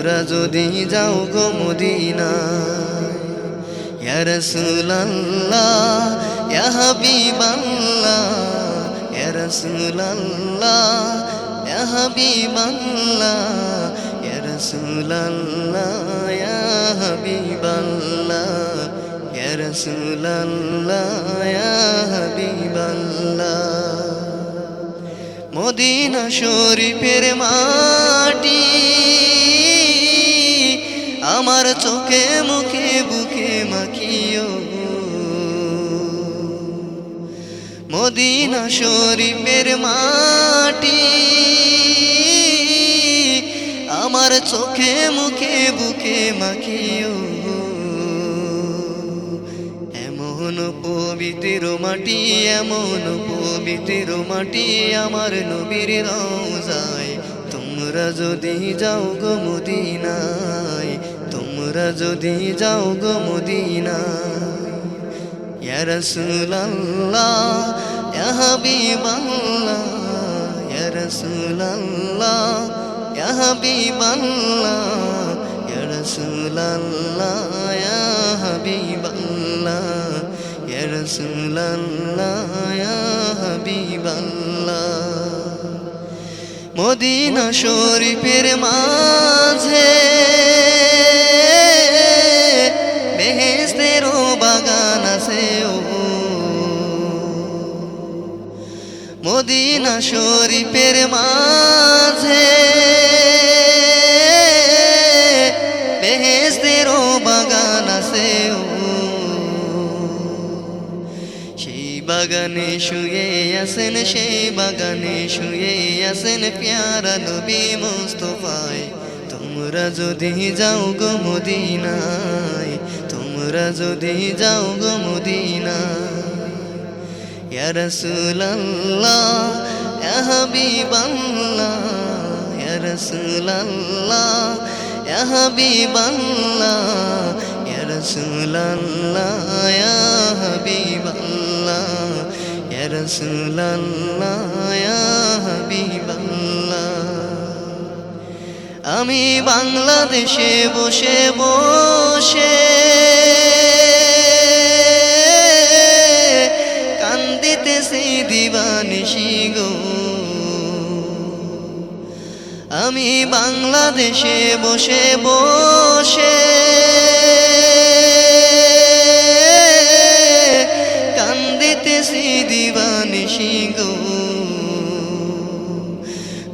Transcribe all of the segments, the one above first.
তোমরা যদি যাও গো হাবিবাল্লাহ ইয়া রাসূলুল্লাহ ইয়া হাবিবাল্লাহ। মদিনা শরীফের মাটি আমার চোখে, মুখে, বুকে মাখিও। মদিনা শরীফের মাটি আমার চোখে, মুখে, বুকে মাখিও। এমন পবিত্র মাটি, এমন পবিত্র মাটি আমার নবীর রওজায়। তোমরা যদি যাও গো মদিনায় তোমরা যদি যাও গো মদিনায়, ইয়া রাসূলুল্লাহ, ইয়া হাবিবাল্লাহ, ইয়া রাসূলুল্লাহ, ইয়া হাবিবাল্লাহ, ইয়া রাসূলুল্লাহ মদিনা শরীফের মাঝে মদিনা শরীফের মাঝে। বেহেস্তেরও বাগান আছে সেই বাগানে শুয়ে আছেন, সেই বাগানে শুয়ে আছেন পেয়ারা নবী মুস্তফায়। তোমরা যদি যাও গো মদিনায়, তোমরা যদি যাও গো মদিনায়। ইয়া হাবিবাল্লাহ ইয়া রাসূলুল্লাহ ইয়া হাবিবাল্লাহ। আমি বাংলাদেশে বসে বসে দিবানিশি গো। আমি বাংলাদেশে বসে বসে কান্দিতেছি দিবানিশি গো।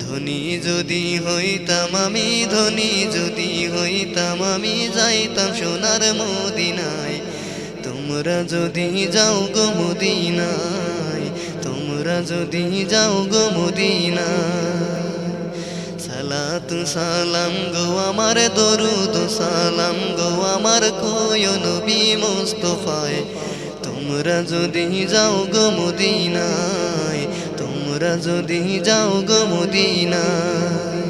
ধনী যদি হইতাম আমি, ধনী যদি হইতাম আমি, যাইতাম সোনার মদিনায়। তোমরা যদি যাও গো মদিনায়। তোমরা যদি যাও গো মদিনায়, সালাতু সালাম গো আমার দরুদ, সালাম গো আমার কোয় নবী মুস্তফায়। তোমরা যদি যাও গো মদিনায়, তোমরা যদি যাও গো মদিনায়,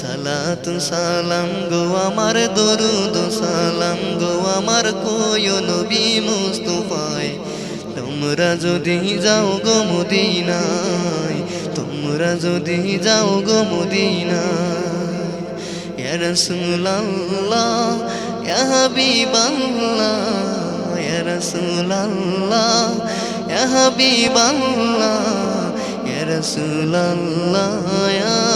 সালাতু সালাম গো আমার দরুদ, সালাম গো আমার কোয় নবী মুস্তফায়। তোমরা যদি যাও গো মদিনায়, তোমরা যদি যাও গো মদিনায়, ইয়া রাসূলুল্লাহ, ইয়া হাবিবাল্লাহ, ইয়া রাসূলুল্লাহ, ইয়া হাবিবাল্লাহ, ইয়া রাসূলুল্লাহ, ইয়া